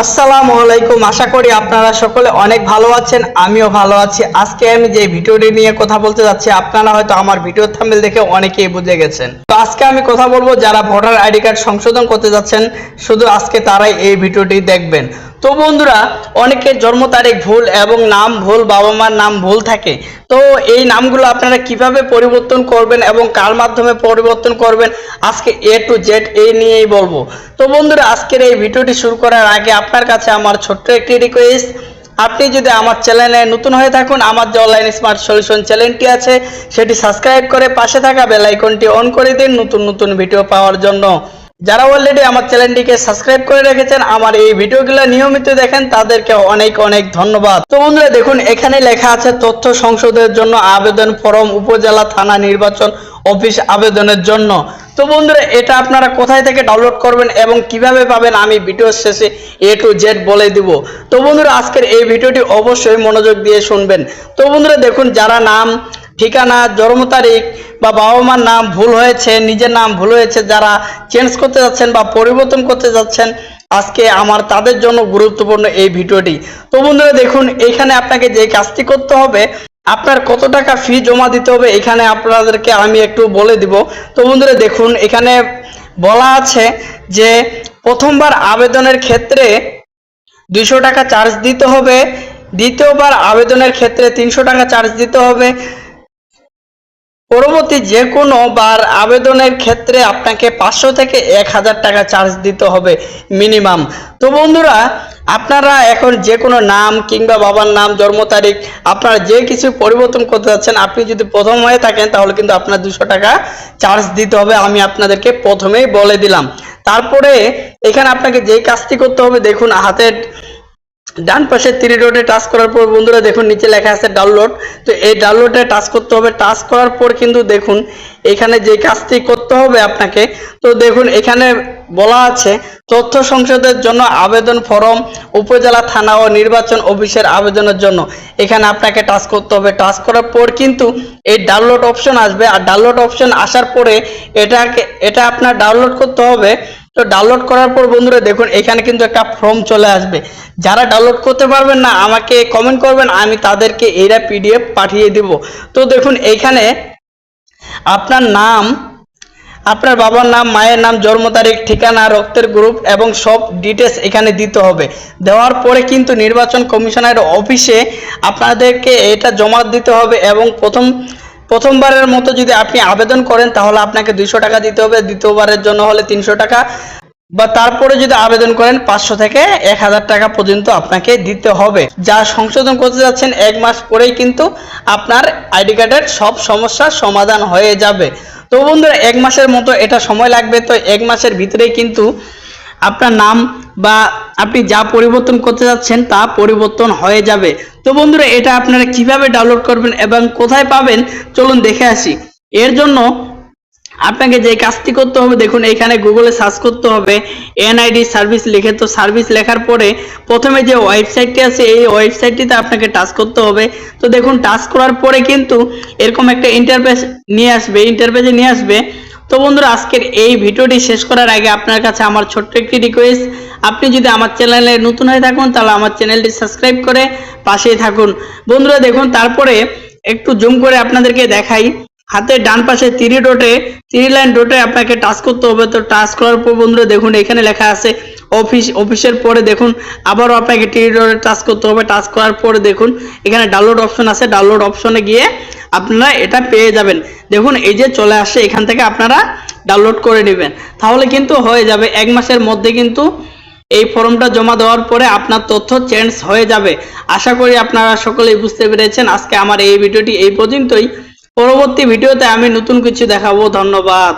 আসসালামু আলাইকুম। আশা করি আপনারা সকলে অনেক ভালো আছেন, আমিও ভালো আছি। আজকে আমি যে ভিডিওটি নিয়ে কথা বলতে যাচ্ছি, আপনারা হয়তো আমার ভিডিও থাম্বেল দেখে অনেকেই বুঝে গেছেন। তো আজকে আমি কথা বলব যারা ভোটার আইডি কার্ড সংশোধন করতে যাচ্ছেন, শুধু আজকে তারাই এই ভিডিওটি দেখবেন। তো বন্ধুরা অনেকের জন্ম তারিখ ভুল এবং নাম ভুল, বাবা মার নাম ভুল থাকে। তো এই নামগুলো আপনারা কীভাবে পরিবর্তন করবেন এবং কার মাধ্যমে পরিবর্তন করবেন, আজকে এ টু জেড এই নিয়েই বলব। তো বন্ধুরা, আজকের এই ভিডিওটি শুরু করার আগে আপনার কাছে আমার ছোট্ট একটি রিকোয়েস্ট আপনি যদি আমার চ্যানেলে নতুন হয়ে থাকুন, আমার যে অনলাইন স্মার্ট সলিউশন চ্যানেলটি আছে, সেটি সাবস্ক্রাইব করে পাশে থাকা বেল আইকনটি অন করে দিন নতুন নতুন ভিডিও পাওয়ার জন্য। যারা অলরেডি আমার চ্যানেলটিকে সাবস্ক্রাইব করে রেখেছেন, আমার এই ভিডিওগুলো নিয়মিত দেখেন, তাদেরকে অনেক অনেক ধন্যবাদ। তো বন্ধুরা, দেখুন, এখানে লেখা আছে, তথ্য সংসদের জন্য আবেদন ফরম উপজেলা থানা নির্বাচন অফিস আবেদনের জন্য। তো বন্ধুরা, এটা আপনারা কোথায় থেকে ডাউনলোড করবেন এবং কীভাবে পাবেন, আমি ভিডিওর শেষে এ টু জেড বলে দিব। তো বন্ধুরা, আজকের এই ভিডিওটি অবশ্যই মনোযোগ দিয়ে শুনবেন। তো বন্ধুরা, দেখুন, যারা নাম, ঠিকানা, জন্ম তারিখ বা বাবা মার নাম ভুল হয়েছে, নিজের নাম ভুল হয়েছে, যারা চেঞ্জ করতে যাচ্ছেন বা পরিবর্তন করতে যাচ্ছেন, আজকে আমার তাদের জন্য গুরুত্বপূর্ণ এই ভিডিওটি। তো বন্ধুরা দেখুন, এখানে আপনাকে যে কাজটি করতে হবে, আপনার কত টাকা ফি জমা দিতে হবে, এখানে আপনাদেরকে আমি একটু বলে দিব। তো বন্ধুরা দেখুন, এখানে বলা আছে যে প্রথমবার আবেদনের ক্ষেত্রে দুইশো টাকা চার্জ দিতে হবে, দ্বিতীয়বার আবেদনের ক্ষেত্রে তিনশো টাকা চার্জ দিতে হবে পরবর্তী যে কোনো বার আবেদনের ক্ষেত্রে আপনাকে পাঁচশো থেকে এক হাজার টাকা চার্জ দিতে হবে মিনিমাম তো বন্ধুরা, আপনারা এখন যে কোনো নাম কিংবা বাবার নাম, জন্ম তারিখ, আপনারা যে কিছু পরিবর্তন করতে যাচ্ছেন, আপনি যদি প্রথম হয়ে থাকেন, তাহলে কিন্তু আপনার দুশো টাকা চার্জ দিতে হবে। আমি আপনাদেরকে প্রথমেই বলে দিলাম। তারপরে এখানে আপনাকে যেই কাজটি করতে হবে, দেখুন, হাতের ডান পাশে থ্রি ডটে টাচ করার পর বন্ধুরা দেখুন, নিচে লেখা আছে ডাউনলোড তো এই ডাউনলোডে টাচ করতে হবে। টাচ করার পর কিন্তু দেখুন, এখানে যে কাজটি করতে হবে আপনাকে, তো দেখুন, এখানে বলা আছে, তথ্য সংসদের জন্য আবেদন ফরম, উপজেলা থানা ও নির্বাচন অফিসের আবেদনের জন্য। এখানে আপনাকে টাচ করতে হবে। টাচ করার পর কিন্তু এই ডাউনলোড অপশন আসবে। আর ডাউনলোড অপশন আসার পরে এটাকে, এটা আপনার ডাউনলোড করতে হবে। তো ডাউনলোড করার পর বন্ধুরা দেখুন, এখানে কিন্তু একটা ফর্ম চলে আসবে। যারা ডাউনলোড করতে পারবেন না, আমাকে কমেন্ট করবেন, আমি তাদেরকে এরা পিডিএফ পাঠিয়ে দিব। তো দেখুন এইখানে আপনার নাম, আপনার বাবার নাম, মায়ের নাম, জন্ম তারিখ, ঠিকানা, রক্তের গ্রুপ এবং সব ডিটেলস এখানে দিতে হবে। দেওয়ার পরে কিন্তু নির্বাচন কমিশনের অফিসে আপনাদেরকে এটা জমা দিতে হবে এবং প্রথম প্রথমবারের মতো যদি আপনি আবেদন করেন, তাহলে আপনাকে দুইশো টাকা দিতে হবে। দ্বিতীয়বারের জন্য হলে তিনশো টাকা। বা তারপরে যদি আবেদন করেন, পাঁচশো থেকে এক হাজার টাকা পর্যন্ত আপনাকে দিতে হবে। যা সংশোধন করতে যাচ্ছেন, এক মাস পরেই কিন্তু আপনার আইডি কার্ডের সব সমস্যার সমাধান হয়ে যাবে। তো বন্ধুরা, এক মাসের মতো এটা সময় লাগবে। তো এক মাসের ভিতরেই কিন্তু আপনার নাম বা আপনি যা পরিবর্তন করতে যাচ্ছেন, তা পরিবর্তন হয়ে যাবে। তো বন্ধুরা, এটা আপনারা কীভাবে ডাউনলোড করবেন এবং কোথায় পাবেন, চলুন দেখে আসি। এর জন্য আপনাকে যে কাজটি করতে হবে, দেখুন, এখানে গুগলে সার্চ করতে হবে এনআইডি সার্ভিস লিখে। তো সার্ভিস লেখার পরে প্রথমে যে ওয়েবসাইটটি আছে, এই ওয়েবসাইটটিতে আপনাকে টাচ করতে হবে। তো দেখুন, টাচ করার পরে কিন্তু এরকম একটা ইন্টারফেস নিয়ে আসবে ইন্টারফেসে নিয়ে আসবে। তো বন্ধুরা, আজকের এই ভিডিওটি শেষ করার আগে আপনার কাছে আমার ছোট্ট একটি রিকোয়েস্ট আপনি যদি আমার চ্যানেলে নতুন হয়ে থাকুন, তাহলে আমার চ্যানেলটি সাবস্ক্রাইব করে পাশেই থাকুন। বন্ধুরা, দেখুন, তারপরে একটু জুম করে আপনাদেরকে দেখাই। হাতের ডান পাশে থ্রি ডটে থ্রি লাইন ডটে আপনাকে টাচ করতে হবে। তো টাচ করার পর বন্ধুরা, দেখুন, এখানে লেখা আছে অফিস অফিসের পরে দেখুন, আবারও আপনাকে থ্রি ডটে টাচ করতে হবে। টাচ করার পরে দেখুন, এখানে ডাউনলোড অপশন আছে। ডাউনলোড অপশনে গিয়ে আপনারা এটা পেয়ে যাবেন। দেখুন, এই যে চলে আসে, এখান থেকে আপনারা ডাউনলোড করে নেবেন। তাহলে কিন্তু হয়ে যাবে, এক মাসের মধ্যে কিন্তু এই ফর্মটা জমা দেওয়ার পরে আপনার তথ্য চেঞ্জ হয়ে যাবে। আশা করি আপনারা সকলেই বুঝতে পেরেছেন। আজকে আমার এই ভিডিওটি এই পর্যন্তই। পরবর্তী ভিডিওতে আমি নতুন কিছু দেখাবো। ধন্যবাদ।